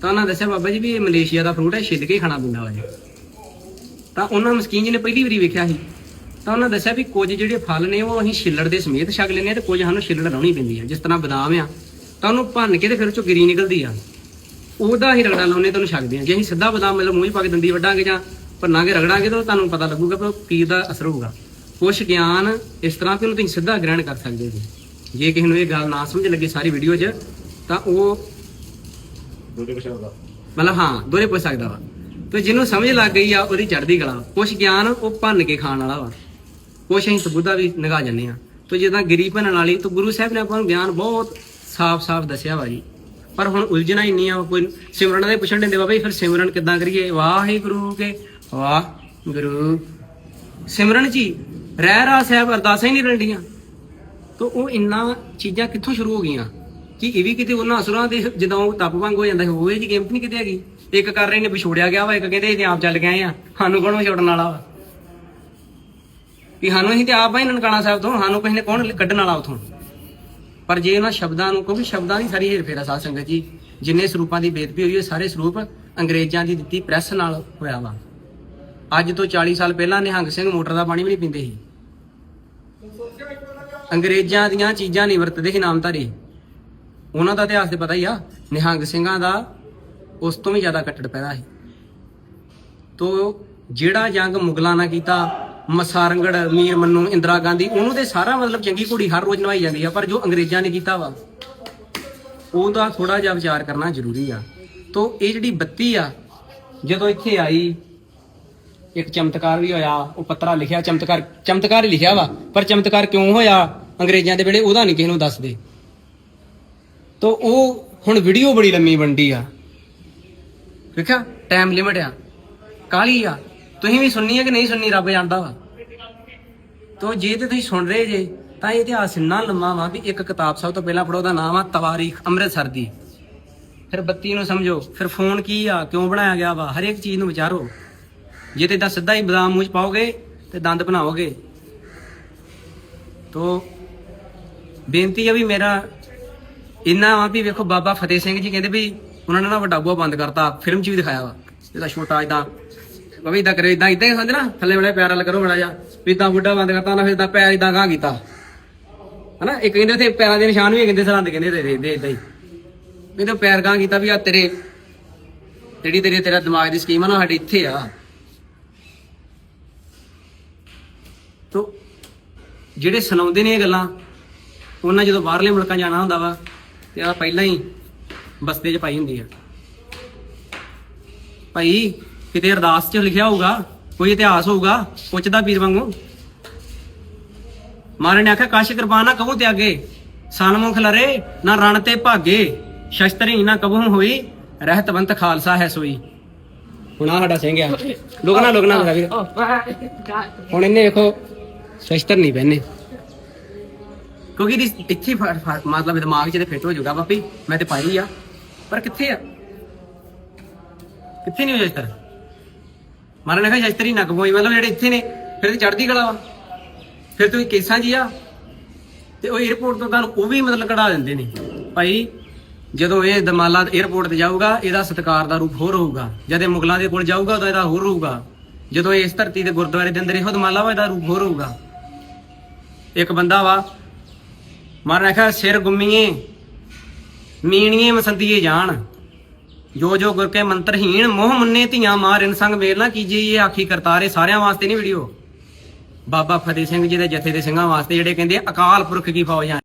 S1: ਤਾਂ ਉਹਨਾਂ ਦੱਸਿਆ ਬਾਬਾ ਜੀ ਵੀ ਇਹ ਮਲੇਸ਼ੀਆ ਦਾ ਫਰੂਟ ਹੈ, ਛਿੱਲ ਕੇ ਖਾਣਾ ਪੈਂਦਾ ਵਾ ਜੀ ਤਾਂ ਉਹਨਾਂ ਮਸਕੀਨ ਜੀ ਨੇ ਪਹਿਲੀ ਵਾਰੀ ਵੇਖਿਆ ਸੀ। ਤਾਂ ਉਹਨਾਂ ਦੱਸਿਆ ਵੀ ਕੁਝ ਜਿਹੜੇ ਫਲ ਨੇ ਉਹ ਅਸੀਂ ਛਿੱਲੜ ਦੇ ਸਮੇਤ ਛਕ ਲੈਂਦੇ ਆ ਤੇ ਕੁਝ ਸਾਨੂੰ ਛਿੱਲੜ ਲਾਉਣੀ ਪੈਂਦੀ ਆ ਜਿਸ ਤਰ੍ਹਾਂ ਬਦਾਮ ਆ ਤਾਂ ਉਹਨੂੰ ਭੰਨ ਕੇ ਤੇ ਫਿਰ ਉਹ ਚੋਂ ਗਿਰੀ ਨਿਕਲਦੀ ਆ। ਉਹਦਾ ਹੀ ਰਗੜਾ ਲਾਉਨੇ ਤੁਹਾਨੂੰ ਛਕਦੇ ਆ ਜੇ ਅਸੀਂ ਸਿੱਧਾ ਬਦਾਮ ਮਤਲਬ ਮੂੰਹ 'ਚ ਪਾ ਕੇ ਦੰਦੀ ਵੱਢਾਂਗੇ ਜਾਂ ਭੰਨਾਂਗੇ ਰਗੜਾਂਗੇ ਤਾਂ ਤੁਹਾਨੂੰ ਪਤਾ ਲੱਗੂਗਾ ਕਿ ਕੀ ਦਾ ਅਸਰ ਹੋਊਗਾ। ਕੁਛ ਗਿਆਨ ਇਸ ਤਰ੍ਹਾਂ ਕਿ ਉਹਨੂੰ ਤੁਸੀਂ ਸਿੱਧਾ ਗ੍ਰਹਿਣ ਕਰ ਸਕਦੇ ਜੀ ਜੇ ਕਿਸੇ ਨੂੰ ਇਹ ਗੱਲ ਨਾ ਸਮਝ ਲੱਗੇ ਸਾਰੀ ਵੀਡੀਓ 'ਚ ਤਾਂ ਉਹ ਮਤਲਬ ਹਾਂ ਦੋਰੇ ਪੁੱਛ ਸਕਦਾ ਵਾ। ਤੇ ਜਿਹਨੂੰ ਸਮਝ ਲੱਗ ਗਈ ਆ ਉਹਦੀ ਚੜ੍ਹਦੀ ਕਲਾ। ਕੁਛ ਗਿਆਨ ਉਹ ਭੰਨ ਕੇ ਖਾਣ ਵਾਲਾ ਵਾ। ਕੁਛ ਅਸੀਂ ਸਬੂਤਾ ਵੀ ਨਿਗਾਹ ਜੰਨੇ ਆ ਤੇ ਜਿੱਦਾਂ ਗਿਰੀ ਭੰਨਣ ਵਾਲੀ, ਤਾਂ ਗੁਰੂ ਸਾਹਿਬ ਨੇ ਆਪਾਂ ਨੂੰ ਗਿਆਨ ਬਹੁਤ ਸਾਫ਼-ਸਾਫ਼ ਦੱਸਿਆ ਵਾ ਜੀ। ਪਰ ਹੁਣ ਉਲਝਣਾ ਹੀ ਨਹੀਂ ਆ, ਕੋਈ ਸਿਮਰਨ ਦੇ ਪੁੱਛਣ ਦਿੰਦੇ ਬਾਬਾ ਜੀ ਫਿਰ ਸਿਮਰਨ ਕਿੱਦਾਂ ਕਰੀਏ? ਵਾਹਿਗੁਰੂ ਕੇ ਵਾਹ ਗੁਰੂ ਸਿਮਰਨ ਜੀ, ਰਹਿ ਰਾ ਸਾਹਿਬ ਅਰਦਾਸਾਂ ਹੀ ਨਹੀਂ ਰੰਡੀਆਂ ਤੋ ਉਹ ਇੰਨਾ ਚੀਜ਼ਾਂ ਕਿੱਥੋਂ ਸ਼ੁਰੂ ਹੋ ਗਈਆਂ? ਕਿ ਇਹ ਵੀ ਕਿਤੇ ਉਹਨਾਂ ਅਸੁਰਾਂ ਦੇ ਜਦੋਂ ਉਹ ਤਪ ਵਾਂਗ ਹੋ ਜਾਂਦਾ ਸੀ ਉਹ ਇਹ ਜੀ ਕੀਮਤ ਨਹੀਂ ਕਿਤੇ ਹੈਗੀ। ਇੱਕ ਕਰ ਰਹੇ ਨੇ, ਵਿਛੋੜਿਆ ਗਿਆ ਵਾ, ਇੱਕ ਕਹਿੰਦੇ ਇਹ ਆਪ ਚੱਲ ਗਏ ਆ ਸਾਨੂੰ ਕੌਣ ਵਿਛੋੜਨ ਵਾਲਾ ਵਾ? ਵੀ ਸਾਨੂੰ ਅਸੀਂ ਤੇ ਆਪ ਹੀ ਨਨਕਾਣਾ ਸਾਹਿਬ ਤੋਂ, ਸਾਨੂੰ ਕਿਸੇ ਨੇ ਕੌਣ ਕੱਢਣ ਵਾਲਾ ਉਥੋਂ? ਪਰ ਜੇ ਉਹਨਾਂ ਸ਼ਬਦਾਂ ਨੂੰ, ਕਿਉਂਕਿ ਸ਼ਬਦਾਂ ਦੀ ਸਾਰੀ ਹੇਰ ਫੇਰਾ ਸਾਧ ਸੰਗਤ ਜੀ, ਜਿੰਨੇ ਸਰੂਪਾਂ ਦੀ ਬੇਦਬੀ ਹੋਈ ਹੈ, ਸਾਰੇ ਸਰੂਪ ਅੰਗਰੇਜ਼ਾਂ ਦੀ ਦਿੱਤੀ ਪ੍ਰੈਸ ਨਾਲ ਹੋਇਆ ਵਾ। ਅੱਜ ਤੋਂ 40 ਸਾਲ ਪਹਿਲਾਂ ਨਿਹੰਗ ਸਿੰਘ ਮੋਟਰ ਦਾ ਪਾਣੀ ਵੀ ਨਹੀਂ ਪੀਂਦੇ ਸੀ। ਅੰਗਰੇਜ਼ਾਂ ਦੀਆਂ ਚੀਜ਼ਾਂ ਨਹੀਂ ਵਰਤਦੇ ਸੀ ਨਾਮਧਾਰੀ। ਉਹਨਾਂ ਦਾ ਇਤਿਹਾਸ ਤੇ ਪਤਾ ਹੀ ਆ, ਨਿਹੰਗ ਸਿੰਘਾਂ ਦਾ ਉਸ ਤੋਂ ਵੀ ਜ਼ਿਆਦਾ ਕੱਟੜ ਪੈਦਾ ਸੀ। ਤੋ ਜਿਹੜਾ ਜੰਗ ਮੁਗਲਾਂ ਨਾਲ ਕੀਤਾ ਮਸਾਰੰਗੜ, ਮੀਰ ਮੰਨੂ, ਇੰਦਰਾ ਗਾਂਧੀ, ਉਹਨੂੰ ਤੇ ਸਾਰਾ ਮਤਲਬ ਚੰਗੀ ਕੁੜੀ ਹਰ ਰੋਜ਼ ਨਵਾਈ ਜਾਂਦੀ ਆ, ਪਰ ਜੋ ਅੰਗਰੇਜ਼ਾਂ ਨੇ ਕੀਤਾ ਵਾ, ਉਹਦਾ ਥੋੜਾ ਜਿਹਾ ਵਿਚਾਰ ਕਰਨਾ ਜ਼ਰੂਰੀ ਆ। ਤੋ ਇਹ ਜਿਹੜੀ ਬੱਤੀ ਆ, ਜਦੋਂ ਇੱਥੇ ਆਈ, ਇੱਕ ਚਮਤਕਾਰ ਵੀ ਹੋਇਆ, ਉਹ ਪੱਤਰਾ ਲਿਖਿਆ, ਚਮਤਕਾਰ ਚਮਤਕਾਰ ਹੀ ਲਿਖਿਆ ਵਾ, ਪਰ ਚਮਤਕਾਰ ਕਿਉਂ ਹੋਇਆ, ਅੰਗਰੇਜ਼ਾਂ ਦੇ ਵੇਲੇ ਉਹਦਾ ਨਹੀਂ ਕਿਸੇ ਨੂੰ ਦੱਸਦੇ। ਤੋ ਉਹ ਹੁਣ ਵੀਡੀਓ ਬੜੀ ਲੰਮੀ ਬਣਦੀ ਆ। ਵੇਖਿਆ ਟਾਈਮ ਲਿਮਟ ਆ ਕਾਲੀ ਆ। ਤੁਸੀਂ ਵੀ ਸੁਣਨੀ ਹੈ ਕਿ ਨਹੀਂ ਸੁਣਨੀ? ਰੱਬ ਜਾਣਦਾ ਵਾ। ਤੋ ਜੇ ਤੇ ਤੁਸੀਂ ਸੁਣ ਰਹੇ ਜੇ, ਤਾਂ ਇਹ ਇਤਿਹਾਸ ਇੰਨਾ ਲੰਮਾ ਵਾ ਵੀ ਇੱਕ ਕਿਤਾਬ ਸਭ ਤੋਂ ਪਹਿਲਾਂ ਪੜੋ ਉਹਦਾ ਨਾਮ ਆ ਤਵਾਰੀਖ ਅੰਮ੍ਰਿਤਸਰ ਦੀ। ਫਿਰ ਬੱਤੀ ਨੂੰ ਸਮਝੋ, ਫਿਰ ਫੋਨ ਕੀ ਆ, ਕਿਉਂ ਬਣਾਇਆ ਗਿਆ ਵਾ? ਹਰ ਇੱਕ ਚੀਜ਼ ਨੂੰ ਵਿਚਾਰੋ। ਜੇ ਤੇ ਦਾ ਸਿੱਧਾ ਹੀ ਬਦਾਮ ਮੂੰਹ ਚ ਪਾਓਗੇ ਤੇ ਦੰਦ ਬਣਾਓਗੇ। ਤੋ ਬੇਨਤੀ ਆ ਵੀ ਮੇਰਾ ਇੰਨਾ ਵਾ ਵੀ ਵੇਖੋ, ਬਾਬਾ ਫਤਿਹ ਸਿੰਘ ਜੀ ਕਹਿੰਦੇ ਵੀ ਉਹਨਾਂ ਨੇ ਨਾ ਵੱਡਾ ਬੂਹਾ ਬੰਦ ਕਰਤਾ, ਫਿਲਮ 'ਚ ਵੀ ਦਿਖਾਇਆ ਵਾ। ਇਹਦਾ ਛੋਟਾ ਇਦਾਂ ਬਾਬਾ ਇਦਾਂ ਕਰੇ ਇਦਾਂ ਇਦਾਂ ਹੀ ਸਮਝਣਾ ਥੱਲੇ ਵਾਲੇ ਪੈਰ ਵਾਲਾ ਕਰੋ ਬੜਾ ਜਾ ਵੀ ਇਦਾਂ ਬੁੱਢਾ ਬੰਦ ਕਰਤਾ, ਨਾ ਫਿਰ ਇਦਾਂ ਪੈਰ ਇਦਾਂ ਗਾਂ ਕੀਤਾ। ਹਨਾ? ਇੱਕ ਕਹਿੰਦੇ ਉੱਥੇ ਪੈਰਾਂ ਦੇ ਨਿਸ਼ਾਨ ਵੀ ਕਹਿੰਦੇ ਸਰਹੰਦ ਕਹਿੰਦੇ ਤੇਰੇ, ਦੇ ਇਦਾਂ ਹੀ। ਕਹਿੰਦੇ ਪੈਰ ਗਾਂ ਕੀਤਾ ਵੀ ਆ ਤੇਰੇ, ਜਿਹੜੀ ਤੇਰੇ, ਤੇਰਾ ਦਿਮਾਗ ਦੀ ਸਕੀਮ ਆ ਨਾ, ਸਾਡੀ ਇੱਥੇ ਆ। ਤੋ ਜਿਹੜੇ ਸੁਣਾਉਂਦੇ ਨੇ ਇਹ ਗੱਲਾਂ, ਉਹਨਾਂ ਜਦੋਂ ਬਾਹਰਲੇ ਮੁਲਕਾਂ ਜਾਣਾ ਹੁੰਦਾ ਵਾ, ਤੇ ਆ ਪਹਿਲਾਂ ਹੀ ਬਸਤੇ 'ਚ ਪਾਈ ਹੁੰਦੀ ਆ। ਭਾਈ ਕਿਤੇ ਅਰਦਾਸ 'ਚ ਲਿਖਿਆ ਹੋਊਗਾ, ਕੋਈ ਇਤਿਹਾਸ ਹੋਊਗਾ, ਪੁੱਛਦਾ ਵੀਰ ਵਾਂਗੂ। ਮਾਰੇ ਨੇ ਆਖਿਆ, ਕਾਸ਼ ਕਿਰਪਾਨਾ ਕਹੂੰ ਤੇ ਅੱਗੇ। ਸਨਮੁਖ ਲਰੇ ਨਾ ਰਣ ਤੇ ਭਾਗੇ। ਸ਼ਸਤਰੀ ਨਾ ਕਬੂ ਹੋਈ, ਰਹਿਤਵੰਤ ਖਾਲਸਾ ਹੈ ਸੋਈ। ਹੁਣ ਆਹ ਸਾਡਾ ਸਿੰਘ ਆ। ਲੁਕਣਾ ਲੁਕਣਾ ਮੇਰਾ ਵੀਰ। ਹੁਣ ਇਹਨੇ ਵੇਖੋ, ਸ਼ਸਤਰ ਨਹੀਂ ਪਹਿਨੇ। ਕਿਉਂਕਿ ਇਹਦੀ ਇੱਥੇ ਮਤਲਬ ਦਿਮਾਗ 'ਚ ਤੇ ਫਿੱਟ ਹੋ ਜਾਊਗਾ ਪਾਪੀ ਮੈਂ ਤੇ ਪਾਈ ਆ। ਪਰ ਕਿੱਥੇ ਆ? ਕਿੱਥੇ ਨਹੀਂ ਹੋ ਸ਼ਸਤਰ? ਮਹਾਰਾਜ ਨੇ ਕਿਹਾ ਸ਼ਸਤਰੀ ਨਾ ਕਮਾਈ ਮਤਲਬ ਜਿਹੜੇ ਇੱਥੇ ਨੇ, ਫਿਰ ਤੇ ਚੜ੍ਹਦੀ ਕਲਾ ਵਾ। ਫਿਰ ਤੁਸੀਂ ਕੇਸਾਂ ਜੀ ਆ। ਤੇ ਉਹ 에어ਪੋਰਟ ਤੋਂ ਤੁਹਾਨੂੰ ਉਹ ਵੀ ਮਤਲਬ ਕਢਾ ਦਿੰਦੇ ਨੇ। ਭਾਈ, ਜਦੋਂ ਇਹ ਦਮਾਲਾ 에어ਪੋਰਟ ਤੇ ਜਾਊਗਾ, ਇਹਦਾ ਸਤਕਾਰ ਦਾ ਰੂਪ ਹੋਰ ਹੋਊਗਾ। ਜਦ ਇਹ ਮੁਗਲਾਂ ਦੇ ਕੋਲ ਜਾਊਗਾ, ਤਾਂ ਇਹਦਾ ਹੋਰ ਹੋਊਗਾ। ਜਦੋਂ ਇਹ ਇਸ ਧਰਤੀ ਦੇ ਗੁਰਦੁਆਰੇ ਦੇ ਅੰਦਰ ਇਹੋ ਦਮਾਲਾ ਵਾ, ਇਹਦਾ ਰੂਪ ਹੋਰ ਹੋਊਗਾ। ਇੱਕ ਬੰਦਾ ਵਾ ਮਹਾਰਾਜ ਨੇ ਸਿਰ ਗੁੰਮੀਏ, ਮੀਣੀਏ ਮਸੰਦੀਏ ਜਾਣ। ਜੋ ਜੋ ਗੁਰ ਕੇ ਮੰਤਰਹੀਣ ਮੋਹ ਮੁੰਨੇ ਧੀਆਂ ਮਾਰਨ ਸੰਗ ਮੇਲ ਨਾ ਕੀਜੀ, ਇਹ ਆਖੀ ਕਰਤਾਰੇ ਸਾਰਿਆਂ ਵਾਸਤੇ ਨਹੀਂ ਵੀਡੀਓ। ਬਾਬਾ ਫਤਿਹ ਸਿੰਘ ਜੀ ਦੇ ਜਥੇ ਦੇ ਸਿੰਘਾਂ ਵਾਸਤੇ ਜਿਹੜੇ ਕਹਿੰਦੇ ਅਕਾਲ ਪੁਰਖ ਕੀ ਫੌਜ ਆ।